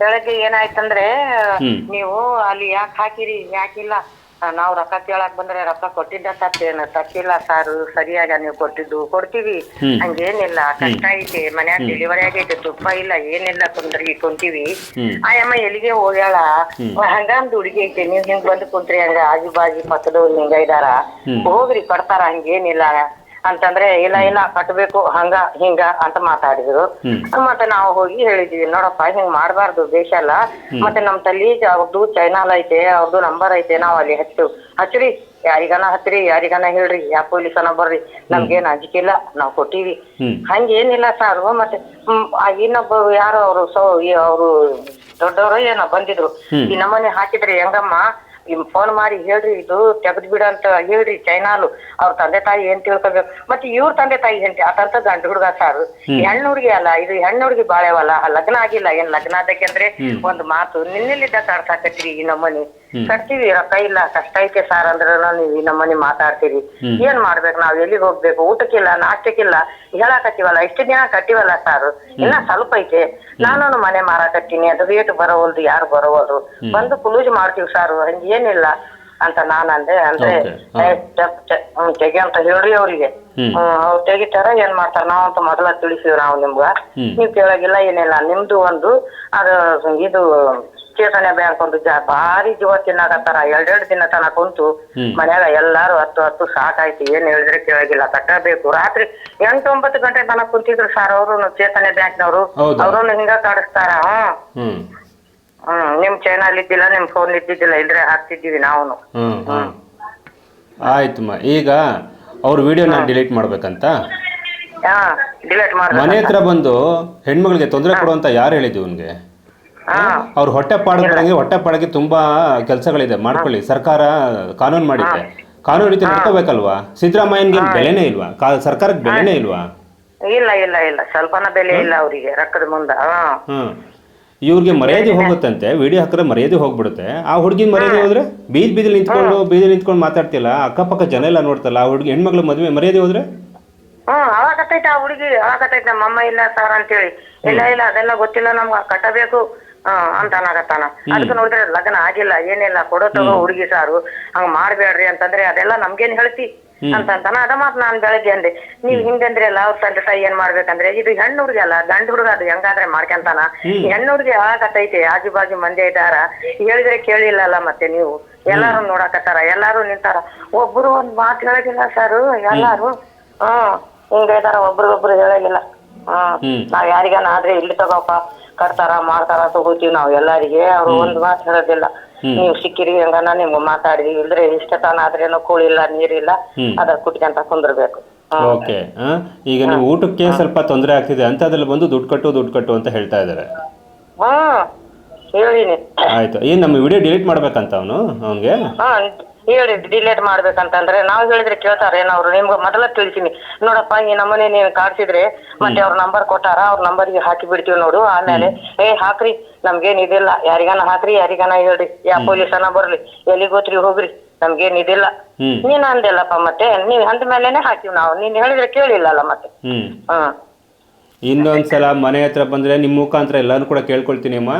ಬೆಳಗ್ಗೆ ಏನಾಯ್ತಂದ್ರೆ. ನೀವು ಅಲ್ಲಿ ಯಾಕೆ ಹಾಕಿರಿ ಯಾಕಿಲ್ಲ? ನಾವು ರೊಕ್ಕ ಕೇಳಕ್ ಬಂದ್ರೆ ರೊಕ್ಕ ಕೊಟ್ಟಿದ್ದ ತಪ್ಪೇನು ತಪ್ಪಿಲ್ಲ ಸಾರ್ ಸರಿಯಾಗ ನೀವು ಕೊಟ್ಟಿದ್ದು ಕೊಡ್ತೀವಿ. ಹಂಗೇನಿಲ್ಲ ಕಷ್ಟ ಐತಿ ಮನ್ಯಾಗ ಡೆಲಿವರಿ ಆಗೈತಿ ತುಪ್ಪ ಇಲ್ಲ ಏನಿಲ್ಲ ತೊಂದ್ರಿ ಕುಂತೀವಿ. ಆಯಮ್ಮ ಎಲ್ಲಿಗೆ ಹೋಗ್ಯಾಳ? ಹಂಗ ಒಂದು ಹುಡುಗಿ ಐತಿ ನೀವ್ ಹಿಂಗ್ ಬಂದು ಕುಂತ್ರಿ ಹಂಗ ಆಜು ಬಾಜು ಪಕ್ಕದವ್ರು ಹಿಂಗ ಇದಾರ. ಹೋಗ್ರಿ ಕೊಡ್ತಾರ ಹಂಗೇನಿಲ್ಲ. ಅಂತಂದ್ರೆ ಇಲ್ಲ ಇಲ್ಲ ಕಟ್ಬೇಕು ಹಂಗ ಹಿಂಗ ಅಂತ ಮಾತಾಡಿದ್ರು. ಮತ್ತೆ ನಾವು ಹೋಗಿ ಹೇಳಿದ್ವಿ ನೋಡಪ್ಪ ಹಿಂಗ್ ಮಾಡಬಾರ್ದು ದೇಶ ಅಲ್ಲ. ಮತ್ತೆ ನಮ್ ತಲ್ಲಿ ಅವ್ರದ್ದು ಚೈನಾಲ್ ಐತೆ ಅವ್ರದ್ದು ನಂಬರ್ ಐತೆ ನಾವ್ ಅಲ್ಲಿ ಹಚ್ಚು. ಹಚ್ಚ್ರಿ ಯಾರಿಗಾನ ಹತ್ರಿ ಯಾರಿಗಾನ ಹೇಳ್ರಿ ಯಾ ಪೊಲೀಸನ ಬರ್ರಿ ನಮ್ಗೇನ್ ಅಂಜಿಕಿಲ್ಲ ನಾವ್ ಕೊಟ್ಟಿವಿ. ಹ್ಮ್. ಹಂಗೇನಿಲ್ಲ ಸಾರು ಮತ್ತೆ ಇನ್ನೊಬ್ಬ ಯಾರು ಇನ್ನೊಬ್ಬರು ಯಾರೋ ಅವರು ಸೊ ಅವರು ದೊಡ್ಡವರು ಏನೋ ಬಂದಿದ್ರು. ಈ ನಮ್ಮನೆ ಹಾಕಿದ್ರೆ ಹೆಂಗಮ್ಮ ಫೋನ್ ಮಾಡಿ ಹೇಳ್ರಿ ಇದು ತೆಗೆದು ಬಿಡ ಅಂತ ಹೇಳ್ರಿ ಚೈನಾಲು. ಅವ್ರ ತಂದೆ ತಾಯಿ ಏನ್ ತಿಳ್ಕೊಬೇಕು? ಮತ್ತೆ ಇವ್ರ ತಂದೆ ತಾಯಿ ಏನ್ ಅದಂತ ಗಂಡು ಹುಡುಗ ಸಾರು. ಹೆಣ್ಣು ಹುಡುಗಿ ಅಲ್ಲ ಇದು ಹೆಣ್ಣು ಹುಡುಗಿ ಬಾಳೆವಲ್ಲ. ಆ ಲಗ್ನ ಆಗಿಲ್ಲ ಏನ್ ಲಗ್ನ ಅದಕ್ಕೆಂದ್ರೆ ಒಂದ್ ಮಾತು ನಿನ್ನೆಲ್ಲಿದ್ದ ಕಾಡ್ಸಾಕತ್ರಿ ಈ ನಮ್ಮನಿ. ಕಟ್ತೀವಿ ರೊಕ್ಕ ಇಲ್ಲ ಕಷ್ಟ ಐತೆ ಸಾರ್ ಅಂದ್ರನ ನೀವು ನಮ್ಮನೆ ಮಾತಾಡ್ತೀರಿ. ಏನ್ ಮಾಡ್ಬೇಕು ನಾವ್ ಎಲ್ಲಿಗೆ ಹೋಗ್ಬೇಕು? ಊಟಕ್ಕಿಲ್ಲ ನಾಷ್ಟಕ್ಕಿಲ್ಲ ಹೇಳಾಕತ್ತೀವಲ್ಲ ಇಷ್ಟು ದಿನ ಕಟ್ಟಿವಲ್ಲ ಸಾರ್? ಇನ್ನ ಸ್ವಲ್ಪ ಐತೆ. ನಾನು ಮನೆ ಮಾರಾಕತ್ತೀನಿ ಅದು ರೇಟ್ ಬರೋವಲ್ದು ಯಾರು ಬರೋವಲ್ರು? ಬಂದು ಕುಲೂಜ್ ಮಾಡ್ತೀವಿ ಸಾರು ಹಂಗ ಏನಿಲ್ಲ ಅಂತ ನಾನ್ ಅಂದೆ. ಅಂದ್ರೆ ತೆಗಿ ಅಂತ ಹೇಳ್ರಿ ಅವ್ರಿಗೆ. ಅವ್ರು ತೆಗಿತಾರ ಏನ್ ಮಾಡ್ತಾರ? ನಾವಂತ ಮೊದಲ ತಿಳಿಸಿವ್ ನಾವು ನಿಮ್ಗ. ನೀವ್ ಕೇಳಾಗಿಲ್ಲ ಏನಿಲ್ಲ. ನಿಮ್ದು ಒಂದು ಅದು ಇದು ಚೇತನ ಬೇಡ್ಕೊಂಡು ಒಂದು ಜಾ ಭಾರಿ ಜೀವ ತಿನ್ನಾಕತ್ತಾರ. ಎರಡೆರಡು ದಿನ ತನಕ ಕುಂತು. ಮನ್ಯಾಗ ಎಲ್ಲಾರು ಹತ್ತು ಹತ್ತು ಸಾಕಾಯ್ತು. ಏನ್ ಹೇಳಿದ್ರೆ ಕೇಳಾಗಿಲ್ಲ. ಕಟ್ಟಬೇಕು ರಾತ್ರಿ ಎಂಟು ಒಂಬತ್ತು ಗಂಟೆ ತನಕ ಕುಂತಿದ್ರು ಸರ್ ಅವರು ಚೇತನ ಬ್ಯಾಂಕ್ನವರು. ನವರು ಅವ್ರನ್ನ ಹಿಂಗ ಕಾಡಿಸ್ತಾರ. ಹ್ಮ್. ಹ್ಮ್. ನಿಮ್ ಚೈನಲ್ ಇದ್ದಿಲ್ಲ ನಿಮ್ ಫೋನ್ ಇದ್ದಿದ್ದಿಲ್ಲ. ಇದ್ರೆ ಹಾಕ್ತಿದ್ದೀವಿ ನಾವು ಆಯ್ತಮ್ಮ ಈಗ ಅವ್ರ ವಿಡಿಯೋನ ಡಿಲೀಟ್ ಮಾಡ್ಬೇಕಂತ? ಹಾ ಡಿಲೇಟ್ ಮನೆ ಹತ್ರ ಬಂದು ಹೆಣ್ಮಗಳಿಗೆ ತೊಂದರೆ ಕೊಡುವಂತ ಯಾರು ಹೇಳಿದ್ವಿ ಇವನ್ಗೆ? ಹಾ ಅವ್ರ ಹೊಟ್ಟೆ ಪಾಡಕ್ಕೆ ಹೊಟ್ಟೆ ಪಾಡಿಗೆ ತುಂಬಾ ಕೆಲಸಗಳಿದೆ. ಮಾಡ್ಕೊಳ್ಳಿ. ಸರ್ಕಾರ ಕಾನೂನು ಮಾಡಿದೆ. ಕಾನೂನು ರೀತಿ ನಡ್ಕೋಬೇಕಲ್ವಾ? ಸಿದ್ದರಾಮಯ್ಯನ್ಗೆ ಬೆಲೆನೇ ಇಲ್ವಾ? ಸರ್ಕಾರಕ್ಕೆ ಬೆಲೆನೇ ಇಲ್ವಾ? ಇಲ್ಲ ಇಲ್ಲ ಇಲ್ಲ. ಸ್ವಲ್ಪನ ಬೆಲೆ ಇಲ್ಲ ಅವರಿಗೆ ರಕ್ಕದ ಮುಂದ. ಹ್ಮ್ ಇವ್ರಿಗೆ ಮರ್ಯಾದೆ ಹೋಗುತ್ತಂತೆ. ವಿಡಿಯೋ ಹಾಕಿದ್ರೆ ಮರ್ಯಾದೆ ಹೋಗ್ಬಿಡುತ್ತೆ. ಆ ಹುಡುಗಿನ ಮರ್ಯಾದೆ ಹೋದ್ರೆ ಬೀದ್ ಬೀದಿ ನಿಂತ್ಕೊಂಡು ಬೀದಿ ನಿಂತ್ಕೊಂಡು ಮಾತಾಡ್ತಿಲ್ಲ ಅಕ್ಕಪಕ್ಕ ಜನ ಎಲ್ಲ ನೋಡ್ತಲ್ಲ ಆ ಹುಡುಗಿ ಹೆಣ್ಮಕ್ಳು ಮದುವೆ ಮರ್ಯಾದೆ ಹೋದ್ರೆ? ಹ್ಮ್ ಅಳಾಕತ್ತೈತೆ ಆ ಹುಡುಗಿ ಅಳಾಕತ್ತೈತೆ ನಮ್ಮ ಅಮ್ಮ ಇಲ್ಲ ಸರ್ ಅಂತೇಳಿ. ಇಲ್ಲ ಇಲ್ಲ ಅದೆಲ್ಲ ಗೊತ್ತಿಲ್ಲ ನಮ್ಗೆ ಕಟ್ಟಬೇಕು. ಹ್ಮ್ ಅಂತ ಅನ್ನಾಗತ್ತಾನ ಅದಕ್ಕೆ ನೋಡಿದ್ರೆ ಲಗ್ನ ಆಗಿಲ್ಲ ಏನಿಲ್ಲ ಕೊಡೋ ತಗೋ ಹುಡುಗಿ ಸಾರು ಹಂಗ ಮಾಡ್ಬೇಡ್ರಿ ಅಂತಂದ್ರೆ ಅದೆಲ್ಲ ನಮ್ಗೇನ್ ಹೇಳ್ತಿ? ಅಂತಂತಾನ. ಅದ ಮಾತ್ ನಾನ್ ಬೆಳಗ್ಗೆ ಅಂದೆ. ನೀವ್ ಹಿಂಗಂದ್ರೆ ಅಲ್ಲ ಅವ್ರ ತಂದೆ ತಾಯಿ ಏನ್ ಮಾಡ್ಬೇಕಂದ್ರೆ ಇದು ಹೆಣ್ಣು ಹುಡುಗಿ ಅಲ್ಲ ಗಂಡ ಹುಡುಗ ಅದು ಹೆಂಗಾದ್ರೆ ಮಾಡ್ಕೊಂತಾನ? ಹೆಣ್ಣು ಹುಡುಗಿ ಆಗತೈತೆ ಆಜು ಬಾಜು ಮಂದಿ ಇದ್ದಾರ? ಹೇಳಿದ್ರೆ ಕೇಳಿಲ್ಲಲ್ಲ ಮತ್ತೆ ನೀವು? ಎಲ್ಲಾರು ನೋಡಕತ್ತಾರ ಎಲ್ಲಾರು ನಿಂತಾರ? ಒಬ್ರು ಒಂದ್ ಮಾತು ಹೇಳಿಲ್ಲ ಸರ್ ಎಲ್ಲಾರು? ಹ್ಮ್. ಹಿಂಗ ಇದಾರ ಒಬ್ರಿಗೊಬ್ರು ಹೇಳಂಗಿಲ್ಲ ಹ್ಮ್. ನಾವ್ ಯಾರಿಗಾನ ಆದ್ರೆ ಇಲ್ಲಿ ತಗೋಪ ಕಟ್ತಾರ ಮಾಡ್ತಾರ ತಗೋತೀವಿ ನಾವ್ ಎಲ್ಲಾರಿಗೆ. ಅವ್ರು ಒಂದ್ ಮಾತು ಹೇಳೋದಿಲ್ಲ. ನೀವ್ ಸಿಕ್ಕಿರಿ ಹೆಂಗನ ನಿಮ್ಗೆ ಮಾತಾಡಿದ್ವಿ ಇಲ್ದ್ರೆ ಇಷ್ಟ ತಾನ ಆದ್ರೇನು ಕೂಳಿಲ್ಲ ನೀರಿಲ್ಲ. ಅದ ಕುಟ್ಕೊಂತ ಕುಂದ್ರಬೇಕು. ಓಕೆ ಈಗ ನೀವು ಊಟಕ್ಕೆ ಸ್ವಲ್ಪ ತೊಂದರೆ ಆಗ್ತಿದೆ ಅಂತ ಅದ್ರಲ್ಲಿ ಬಂದು ದುಡ್ಡು ಕಟ್ಟು ದುಡ್ಡು ಕಟ್ಟು ಅಂತ ಹೇಳ್ತಾ ಇದ್ದಾರೆ ಹಾ ಹೇಳಿನಿ. ಆಯ್ತು. ಏನ್ ನಮ್ಮ ವಿಡಿಯೋ ಡಿಲೀಟ್ ಮಾಡ್ಬೇಕಂತ ಅವನು ಅವನ್ಗೆ? ಹಾ ಹೇಳಿ ಡಿಲೇಟ್ ಮಾಡ್ಬೇಕಂತಂದ್ರೆ ನಾವ್ ಹೇಳಿದ್ರೆ ಕೇಳ್ತಾರ ಏನವ್ರು ನಿಮ್ಗೆ ಮೊದಲ ತಿಳಿಸಿನಿ. ನೋಡಪ್ಪ ಈ ನಮ್ಮನೆ ನೀವ್ ಕಾಡ್ಸಿದ್ರೆ ಮತ್ತೆ ಅವ್ರ ನಂಬರ್ ಕೊಟ್ಟಾರ ಅವ್ರ ನಂಬರ್ಗೆ ಹಾಕಿ ಬಿಡ್ತೀವಿ ನೋಡು ಆಮೇಲೆ ಏ ಹಾಕ್ರಿ ನಮ್ಗೇನ್ ಇದಿಲ್ಲ ಯಾರಿಗಾನ ಹಾಕ್ರಿ ಯಾರಿಗಾನ ಹೇಳ್ರಿ ಯಾ ಪೊಲೀಸನ ಬರ್ಲಿ ಎಲ್ಲಿ ಗೊತ್ತ್ರಿ ಹೋಗ್ರಿ ನಮ್ಗೇನ್ ಇದಿಲ್ಲ. ನೀನ್ ಅಂದಿಲ್ಲಪ್ಪ ಮತ್ತೆ ನೀವ್ ಅಂದ ಮೇಲೆನೆ ಹಾಕಿವ್ ನಾವು ನೀನ್ ಹೇಳಿದ್ರೆ ಕೇಳಿಲ್ಲಲ್ಲ ಮತ್ತೆ. ಹ್ಮ್. ಹ್ಮ್. ಇನ್ನೊಂದ್ಸಲ ಮನೆ ಹತ್ರ ಬಂದ್ರೆ ನಿಮ್ ಮುಖಾಂತರ ಎಲ್ಲಾನು ಕೂಡ ಕೇಳ್ಕೊಳ್ತೀನಿ ಅಮ್ಮ.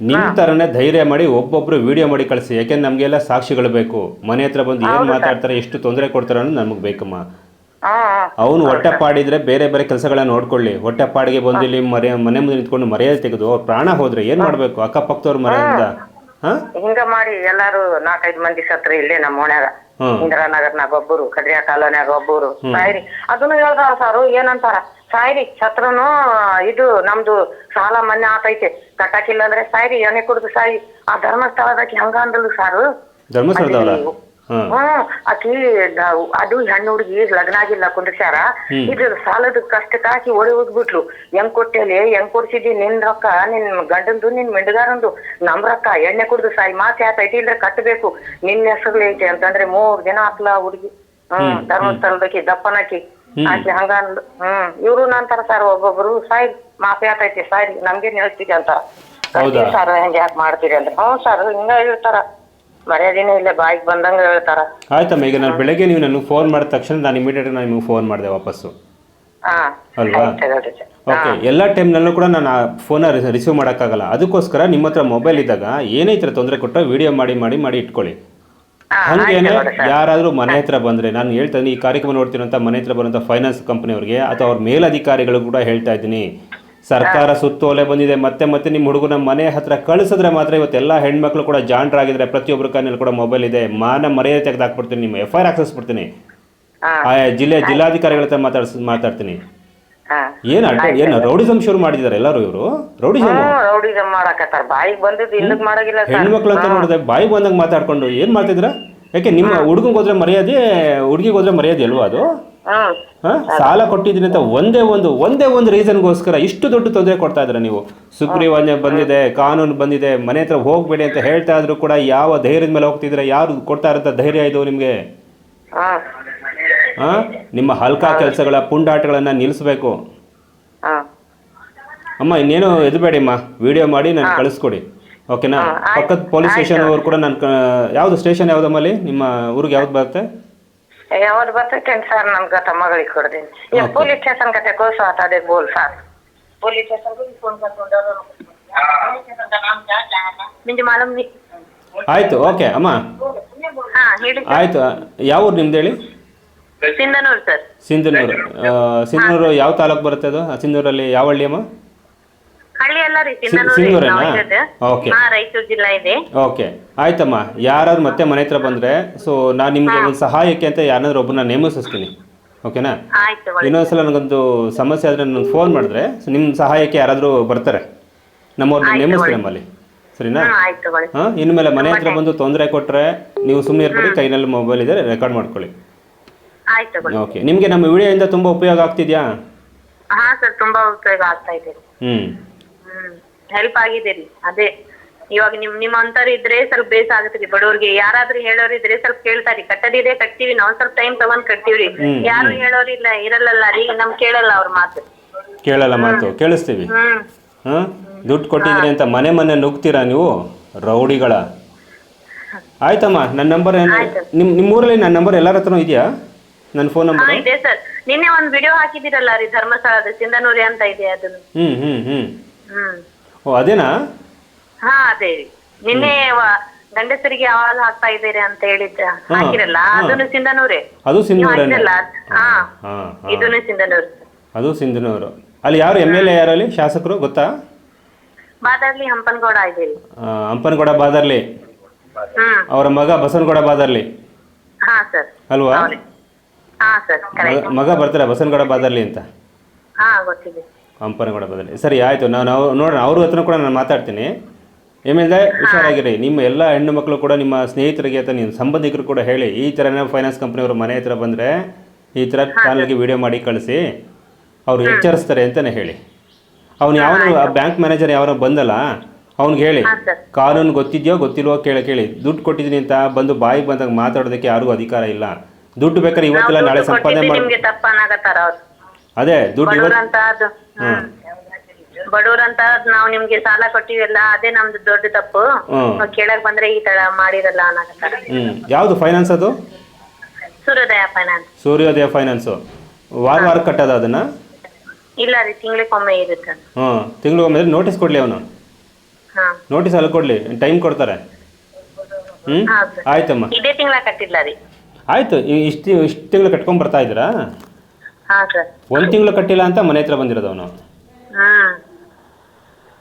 ನಿಮ್ಮ ಥರನೇ ಧೈರ್ಯ ಮಾಡಿ ಒಬ್ಬೊಬ್ರು ವಿಡಿಯೋ ಮಾಡಿ ಕಳಿಸಿ ಯಾಕೆಂದ್ರೆ ನಮಗೆಲ್ಲ ಸಾಕ್ಷಿಗಳು ಬೇಕು. ಮನೆ ಹತ್ರ ಬಂದು ಏನು ಮಾತಾಡ್ತಾರೆ ಎಷ್ಟು ತೊಂದರೆ ಕೊಡ್ತಾರೆ ಅನ್ನೋದು ನಮಗೆ ಬೇಕಮ್ಮ. ಅವ್ನು ಹ್ಮ್ ಅವನು ಹೊಟ್ಟೆ ಪಾಡಿದ್ರೆ ಬೇರೆ ಬೇರೆ ಕೆಲಸಗಳನ್ನ ನೋಡ್ಕೊಳ್ಳಿ. ಹೊಟ್ಟೆ ಪಾಡಿಗೆ ಬಂದು ಇಲ್ಲಿ ಮರೆ ಮನೆ ಮುಂದೆ ನಿಂತ್ಕೊಂಡು ಮರ್ಯಾದೆ ತೆಗೆದು ಅವ್ರ ಪ್ರಾಣ ಹೋದ್ರೆ ಏನು ಮಾಡಬೇಕು? ಅಕ್ಕಪಕ್ಕದವ್ರ ಮರೆಯಿಂದ ಹಿಂಗ ಮಾಡಿ ಎಲ್ಲಾರು ನಾಲ್ಕೈದು ಮಂದಿ ಸತ್ರ ಇಲ್ಲೇ ನಮ್ಮ ಓಣ್ಯಾಗ. ಇಂದಿರಾ ಇಂದಿರಾನಗರ್ನಾಗ ಒಬ್ಬರು ಕದ್ರಿಯಾ ಕಾಲೋನ್ಯಾಗ ಒಬ್ಬರು. ಸಾಯ್ರಿ ಅದನ್ನು ಹೇಳ್ದಾರ ಸಾರು ಏನಂತಾರ? ಸಾಯ್ರಿ ಛತ್ರನು ಇದು ನಮ್ದು ಸಾಲ ಮನ್ನಾ ಆತೈತೆ. ಕಟ್ಟಾಕಿಲ್ಲ ಅಂದ್ರೆ ಸಾಯ್ರಿ ಎಣ್ಣೆ ಕುಡ್ದು ಸಾಯಿ. ಆ ಧರ್ಮಸ್ಥಳದಾಗ ಹೆಂಗ ಅಂದ್ರು ಸಾರು? ಹ್ಮ್. ಆಕಿ ಅದು ಹೆಣ್ಣು ಹುಡುಗಿ ಲಗ್ನ ಆಗಿಲ್ಲ ಕುಂದ್ರಸ್ಯಾರ ಇದು ಸಾಲದ ಕಷ್ಟಕ್ಕೆ ಆಕಿ ಓಡಿ ಹೋಗ್ಬಿಟ್ಲು. ಹೆಂಗ್ ಕೊಟ್ಟೇಲಿ ಹೆಂಗ್ ಕೊಡ್ಸಿದಿ ನಿನ್ ರೊಕ್ಕ ನಿನ್ ಗಂಡಂದು ನಿನ್ ಮಿಂಡಗಾರಂದು ನಮ್ ರೊಕ್ಕ ಎಣ್ಣೆ ಕುಡ್ದು ಸಾಯಿ ಮಾತ್ ಯಾತೈತಿ ಇಲ್ದ್ರೆ ಕಟ್ಟಬೇಕು ನಿನ್ ಹೆಸರು ಐತಿ ಅಂತಂದ್ರೆ ಮೂರ್ ದಿನ ಹಾಕ್ಲ ಹುಡುಗಿ. ಹ್ಮ್ ಧರ್ಮಸ್ಥಳದಕಿ ದಪ್ಪನಾಕಿ ಆಕಿ. ಹಂಗ ಅಂದ್ಲು. ಹ್ಮ್ ಇವ್ರು ನಂತರ ಸರ್ ಒಬ್ಬೊಬ್ರು ಸಾಯ್ ಆತೈತಿ ಸಾಯ್ರಿ ನಮ್ಗೇನ್ ನಮ್ಗೆ ಅಂತಾರ ಹೌದಾ? ಸರ್ ಹೆಂಗ್ ಯಾಕೆ ಮಾಡ್ತೀರಿ ಅಂದ್ರೆ ಹ್ಞೂ ಸರ್ ಹಿಂಗ ಹೇಳ್ತಾರ. ಮರ್ಯಾದಿನೇ ಇಲ್ಲ ಬಾಯಿಗೆ ಬಂದಂಗ ಹೇಳ್ತಾರ. ಆಯ್ತಮ್ಮ ಈಗ ನಾನು ಬೆಳಗ್ಗೆ ನೀವು ನನಗೆ ಫೋನ್ ಮಾಡಿದ ತಕ್ಷಣ ನಾನು ಇಮಿಡಿಯೇಟ್ ನಾನು ನಿಮಗೆ ಫೋನ್ ಮಾಡಿದೆ ವಾಪಸ್ಸು. ಹಾ ಅಲ್ವಾ? ಆಯ್ತು ಸರ್. ಓಕೆ ಎಲ್ಲ ಟೈಮ್ನಲ್ಲೂ ಕೂಡ ನಾನು ಆ ಫೋನ ರಿಸೀವ್ ಮಾಡೋಕ್ಕಾಗಲ್ಲ. ಅದಕ್ಕೋಸ್ಕರ ನಿಮ್ಮ ಹತ್ರ ಮೊಬೈಲ್ ಇದ್ದಾಗ ಏನೇ ಈ ಥರ ತೊಂದರೆ ಕೊಟ್ಟರೆ ವಿಡಿಯೋ ಮಾಡಿ ಮಾಡಿ ಮಾಡಿ ಇಟ್ಕೊಳ್ಳಿ. ಹಾ, ಹಂಗೇನೆ ಸರ್. ಯಾರಾದರೂ ಮನೆ ಹತ್ರ ಬಂದರೆ ನಾನು ಹೇಳ್ತಾ ಇದ್ದೀನಿ ಈ ಕಾರ್ಯಕ್ರಮ ನೋಡ್ತಿರೋಂಥ ಮನೆ ಹತ್ರ ಬರುವಂಥ ಫೈನಾನ್ಸ್ ಕಂಪ್ನಿಯವ್ರಿಗೆ ಅಥವಾ ಅವ್ರ ಮೇಲಧಿಕಾರಿಗಳು ಕೂಡ ಹೇಳ್ತಾ ಇದ್ದೀನಿ ಸರ್ಕಾರ ಸುತ್ತೋಲೆ ಬಂದಿದೆ ಮತ್ತೆ ಮತ್ತೆ ನಿಮ್ಮ ಹುಡುಗನ ಮನೆ ಹತ್ರ ಕಳಿಸಿದ್ರೆ ಮಾತ್ರ ಇವತ್ತೆಲ್ಲ ಹೆಣ್ಮಕ್ಳು ಕೂಡ ಜಾಣರಾಗಿದ್ದಾರೆ ಪ್ರತಿಯೊಬ್ಬರ ಕೈನಲ್ಲಿ ಕೂಡ ಮೊಬೈಲ್ ಇದೆ. ಮಾನ ಮರ್ಯಾದೆ ತೆಗೆದು ಹಾಕ್ಬಿಡ್ತೀನಿ ನಿಮ್ಮ ಎಫ್ ಐ ಆರ್ ಹಾಕ್ಸಿಸ್ಬಿಡ್ತೀನಿ. ಹಾ, ಆಯಾ ಜಿಲ್ಲೆ ಜಿಲ್ಲಾಧಿಕಾರಿಗಳ ಹತ್ರ ಮಾತಾಡ್ಸ್ ಮಾತಾಡ್ತೀನಿ. ಏನ್ ಏನು ಅಡ್ಡ ಏನು ರೌಡಿಸಮ್ ಶುರು ಮಾಡಿದ್ದಾರೆ ಎಲ್ಲರೂ ಇವರು? ರೌಡಿಸಮ್ ರೌಡಿಸಮ್ ಮಾಡಕತ್ತಾರ. ಬಾಯಿಗೆ ಬಂದಿದ್ದು ಇಲ್ಲಕ್ ಮಾಡಂಗಿಲ್ಲ ಸರ್. ಹೆಣ್ಮಕ್ಳು ಅಂತ ನೋಡಿದ್ರೆ ಬಾಯಿ ಬಂದಂಗ ಮಾತಾಡ್ಕೊಂಡು ಏನ್ ಮಾಡ್ತಿದ್ರ? ಯಾಕೆ ನಿಮ್ಮ ಹುಡುಗಂಗೆ ಹೋದ್ರೆ ಮರ್ಯಾದೆ ಹುಡುಗಿಗೆ ಹೋದ್ರೆ ಮರ್ಯಾದೆ ಅಲ್ವಾ ಅದು? ಸಾಲ ಕೊಟ್ಟಿದ್ದೀನಿ ಅಂತ ಒಂದೇ ಒಂದು ಒಂದೇ ಒಂದು ರೀಸನ್ಗೋಸ್ಕರ ಇಷ್ಟು ದೊಡ್ಡ ತೊಂದರೆ ಕೊಡ್ತಾ ಇದ್ರ ನೀವು? ಸುಗ್ರೀವಾಜ್ಞೆ ಬಂದಿದೆ ಕಾನೂನು ಬಂದಿದೆ ಮನೆ ಹತ್ರ ಹೋಗ್ಬೇಡಿ ಅಂತ ಹೇಳ್ತಾ ಇದ್ರು ಕೂಡ ಯಾವ ಧೈರ್ಯದ ಮೇಲೆ ಹೋಗ್ತಿದ್ರೆ ಯಾರು ಕೊಡ್ತಾ ಇರೋಂಥ ಧೈರ್ಯ ಇದು ನಿಮಗೆ? ಹಾ. ನಿಮ್ಮ ಹಲ್ಕಾ ಕೆಲಸಗಳ ಪುಂಡಾಟಗಳನ್ನ ನಿಲ್ಲಿಸ್ಬೇಕು. ಅಮ್ಮ ಇನ್ನೇನು ಎದ್ಬೇಡಿ ಅಮ್ಮ ವಿಡಿಯೋ ಮಾಡಿ ನಾನು ಕಳಿಸ್ಕೊಡಿ. ಓಕೆನಾ ಪಕ್ಕದ ಪೊಲೀಸ್ ಸ್ಟೇಷನ್ ಅವ್ರು ಕೂಡ ನಾನು ಯಾವ್ದು ಸ್ಟೇಷನ್ ಯಾವ್ದಮ್ಮಲ್ಲಿ ನಿಮ್ಮ ಊರಿಗೆ ಯಾವ್ದು ಬರುತ್ತೆ? ಯಾವ್ದು ಬರ್ತೈತೇನು ಸರ್ ನನ್ಗೆ ಗತ ಮಗಳಿಗೆ ಕೊಡ್ತೀನಿ. ನೀವು Okay. ಪೊಲೀಸ್ ಸ್ಟೇಷನ್ ಕತೆ ಕೋಸು ಅದೇ ಬೋಲ್ ಸರ್ ಪೊಲೀಸ್ ಸ್ಟೇಷನ್ಗೆ ಫೋನ್ ಕರ್ಕೊಂಡು ನಿಮ್ದು ಮಾಲಮ್ ಆಯಿತು ಓಕೆ ಅಮ್ಮ. ಹಾ ಹೇಳಿ ಆಯಿತು ಯಾವ ಊರು ನಿಮ್ದು ಹೇಳಿ? ಸಿಂಧನೂರು ಸರ್ ಸಿಂಧನೂರು. ಆ, ಸಿಂಧನೂರು ಯಾವ ತಾಲೂಕು ಬರುತ್ತೆ ಅದು? ಆ ಸಿಂಧನೂರಲ್ಲಿ ಯಾವ ಹಳ್ಳಿ ಅಮ್ಮ? ಹಳ್ಳಿ. ಹಾ ರಾಯಚೂರು ಜಿಲ್ಲಾ ಇದೆ. ಓಕೆ. ಆಯ್ತಮ್ಮ. ಯಾರಾದ್ರು ಮತ್ತೆ ಮನೆ ಹತ್ರ ಬಂದ್ರೆ ಸೊ ನಾನು ನಿಮ್ಗೆ ಒಂದು ಸಹಾಯಕ್ಕೆ ಅಂತ ಯಾರನ್ನಾದ್ರೂ ಒಬ್ಬನ ನೇಮಿಸ್ತೀನಿ. ಓಕೆನಾ? ಇನ್ನೊಂದ್ಸಲ ನನಗೊಂದು ಸಮಸ್ಯೆ ಆದ್ರೆ ನನಗೆ ಫೋನ್ ಮಾಡಿದ್ರೆ ಸೊ ನಿಮ್ಮ ಸಹಾಯಕ್ಕೆ ಯಾರಾದರೂ ಬರ್ತಾರೆ. ನಮ್ಮವ್ರನ್ನ ನೇಮಿಸ್ತೀನಿ. ನಮ್ಮಲ್ಲಿ. ಸರಿನಾ? ಹಾಂ ಇನ್ಮೇಲೆ ಮನೆ ಹತ್ರ ಬಂದು ತೊಂದರೆ ಕೊಟ್ಟರೆ ನೀವು ಸುಮ್ಮನೆ ಇರ್ಬೇಡಿ ಕೈನಲ್ಲಿ ಮೊಬೈಲ್ ಇದೆ ರೆಕಾರ್ಡ್ ಮಾಡ್ಕೊಳ್ಳಿ. ಓಕೆ. ನಿಮಗೆ ನಮ್ಮ ವಿಡಿಯೋಯಿಂದ ತುಂಬ ಉಪಯೋಗ ಆಗ್ತಿದ್ಯಾ? ಹಾ ಸರ್ ತುಂಬಾ ಉಪಯೋಗ ಆಗ್ತಾ ಇದೆ. ಹ್ಞೂ ಹೆಲ್ಪ್ ಆಗಿದೆ ರೀ ಅದೇ. ಇವಾಗ ನಿಮ್ ನಿಮ್ ಅಂತವ್ರು ಇದ್ರೆ ಸ್ವಲ್ಪ ಬೇಸ್ ಆಗುತ್ತೆ ರೀ ಬಡವ್ರಿಗೆ ಯಾರಾದ್ರೂ ಹೇಳೋರು ಇದ್ರೆ ಸ್ವಲ್ಪ ಕೇಳ್ತಾರಿ. ಕಟ್ಟದಿದೆ ಕಟ್ತೀವಿ ನಾವ್ ಸ್ವಲ್ಪ ಟೈಮ್ ತಗೊಂಡ್ ಕಟ್ತೀವ್ರಿ. ಯಾರು ಹೇಳೋರಿಲ್ಲ ಇರಲ್ಲಲ್ಲ ರೀ ನಮ್ ಕೇಳಲ್ಲ ಅವ್ರ ಮಾತು. ಕೇಳಲ್ಲ ಮಾತು ಕೇಳಿಸ್ತೀವಿ. ಹ್ಮ್. ಹಾಂ ದುಡ್ಡು ಕೊಟ್ಟಿದ್ರಿ ಅಂತ ಮನೆ ಮನೆ ನುಗ್ತೀರಾ ನೀವು? ರೌಡಿಗಳ. ಆಯ್ತಮ್ಮ ನನ್ನ ನಂಬರ್ ಏನು? ನಿಮ್ ನಿಮ್ಮ ಊರಲ್ಲಿ ನನ್ನ ನಂಬರ್ ಎಲ್ಲರ ಹತ್ರನೂ ಇದೆಯಾ? ನನ್ನ ಫೋನ್ ಹಾ ನಂಬರ್ ಇದೆ ಸರ್. ನಿನ್ನೆ ಒಂದ್ ವಿಡಿಯೋ ಹಾಕಿದಿರಲ್ಲ ರೀ ಧರ್ಮಸ್ಥಳದ ಸಿಂಧನೂರಿ ಅಂತ ಇದೆ ಅದನ್ನ ಹ್ಞೂ ಹ್ಞೂ ಹ್ಞೂ ಹ್ಮ್. ಓ ಅದೇನಾ? ಹಾ ಅದೇ. ನಿನ್ನೆ ವ- ಗಂಡಸರಿಗೆ ಹಾಲು ಹಾಕ್ತಾ ಇದ್ದೀರಿ ಅಂತ ಹೇಳಿದ್ದ. ಹಾ, ಹಾಕಿರಲ್ಲ? ಹಾ. ಅದನ್ನು ಸಿಂಧನೂರೇ. ಅದು ಸಿಂಧನೂರೇನೆ ಹಾಕಿರಲ್ಲ? ಹಾ ಹಾಂ. ಇದನ್ನು ಸಿಂಧನೂರು. ಅದು ಸಿಂಧನೂರು. ಅಲ್ಲಿ ಯಾರು ಎಂ ಎಲ್ ಎ ಯಾರಲ್ಲಿ? ಶಾಸಕರು ಗೊತ್ತಾ? ಬಾದಾರ್ಲಿ ಹಂಪನಗೌಡ ಇದ್ದೀರಿ ಆ, ಹಂಪನಗೌಡ ಬಾದರ್ಲಿ. ಹ್ಮ್. ಅವರ ಮಗ ಬಸವನಗೌಡ ಬಾದರ್ಲಿ. ಹಾ ಸರ್. ಅಲ್ವಾ? ಹೌದು. ಹಾ ಸರ್. ಕರೆಕ್ಟ್ ಮಗ- ಮಗ ಬರ್ತಾರೆ ಬಸವನಗೌಡ ಬಾದರ್ಲಿ ಅಂತ? ಹಾ ಗೊತ್ತಿದೆ. ಹಂಪನಗೌಡ ಬದಲಿ. ಸರಿ ಆಯಿತು. ನಾನು ನಾವು ನೋಡೋಣ. ಅವ್ರ ಹತ್ರ ಕೂಡ ನಾನು ಮಾತಾಡ್ತೀನಿ. ಏಮೇಲೆ ಹುಷಾರಾಗಿರಿ. ನಿಮ್ಮ ಎಲ್ಲ ಹೆಣ್ಣು ಮಕ್ಕಳು ಕೂಡ ನಿಮ್ಮ ಸ್ನೇಹಿತರಿಗೆ ಅಥವಾ ನಿಮ್ಮ ಸಂಬಂಧಿಕರು ಕೂಡ ಹೇಳಿ. ಈ ಥರನೇ ಫೈನಾನ್ಸ್ ಕಂಪ್ನಿಯವರು ಮನೆ ಹತ್ರ ಬಂದರೆ ಈ ಥರ ಚಾನಲ್ಗೆ ವಿಡಿಯೋ ಮಾಡಿ ಕಳಿಸಿ. ಅವರು ಎಚ್ಚರಿಸ್ತಾರೆ ಅಂತಲೇ ಹೇಳಿ. ಅವನು ಯಾವನು ಆ ಬ್ಯಾಂಕ್ ಮ್ಯಾನೇಜರ್ ಯಾವನೋ ಬಂದಲ್ಲ ಅವ್ನಿಗೆ ಹೇಳಿ. ಕಾನೂನು ಗೊತ್ತಿದೆಯೋ ಗೊತ್ತಿಲ್ವೋ ಕೇಳಿ ಕೇಳಿ. ದುಡ್ಡು ಕೊಟ್ಟಿದ್ದೀನಿ ಅಂತ ಬಂದು ಬಾಯಿಗೆ ಬಂದಾಗ ಮಾತಾಡೋದಕ್ಕೆ ಯಾರಿಗೂ ಅಧಿಕಾರ ಇಲ್ಲ. ದುಡ್ಡು ಬೇಕಾದ್ರೆ ಇವತ್ತಿಲ್ಲ ನಾಳೆ ಸಂಪಾದನೆ ಮಾಡಿ ಅದೇ ದುಡ್ಡು ಇವತ್ತು ಬಡವ್ರಂತ ಅದು ಹ್ಮ್. ಬಡವ್ರಂತ ನಾವ್ ನಿಮ್ಗೆ ಸಾಲ ಕೊಟ್ಟಿವಲ್ಲ ಅದೇ ನಮ್ದು ದೊಡ್ಡ ತಪ್ಪು. ಹ್ಮ್. ನಾವ್ ಕೇಳಕ್ ಬಂದ್ರೆ ಈ ತರ ಮಾಡಿರಲ್ಲ ಅನ್ನಕತ್ತಾರ ಹ್ಞೂ ಯಾವುದು ಫೈನಾನ್ಸ್ ಅದು? ಸೂರ್ಯೋದಯ ಫೈನಾನ್ಸ್ ಸೂರ್ಯೋದಯ ಫೈನಾನ್ಸು ವಾರ ವಾರ ಕಟ್ಟದ ಅದನ್ನ? ಇಲ್ಲ ರೀ ತಿಂಗಳಿಗೊಮ್ಮೆ ಇರುತ್ತೆ. ಅದು. ಹ್ಞೂ ತಿಂಗಳಿಗೊಮ್ಮೆ ನೋಟಿಸ್ ಕೊಡಲಿ ಅವನು. ಹಾ. ನೋಟಿಸ್ ಅಲ್ಲಿ ಕೊಡ್ಲಿ ಟೈಮ್ ಕೊಡ್ತಾರೆ. ಹ್ಞೂ ಹಾ ಸರ್ ಆಯ್ತಮ್ಮ. ಇದೇ ತಿಂಗಳ ಕಟ್ಟಿಲ್ಲ ರೀ. ಆಯಿತು ಇಷ್ಟು ಇಷ್ಟು ತಿಂಗಳು ಕಟ್ಕೊಂಡ್ ಬರ್ತಾ ಇದ್ದೀರಾ? ಹಾ ಸರ್. ಒಂದು ತಿಂಗಳು ಕಟ್ಟಿಲ್ಲ ಅಂತ ಮನೆ ಹತ್ರ ಬಂದಿರೋದು ಅವನು.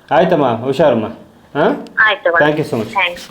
ಆಯ್ತಮ್ಮ ಹುಷಾರಮ್ಮ. ಹಾಂ? ಆಯ್ತು thank you so much thanks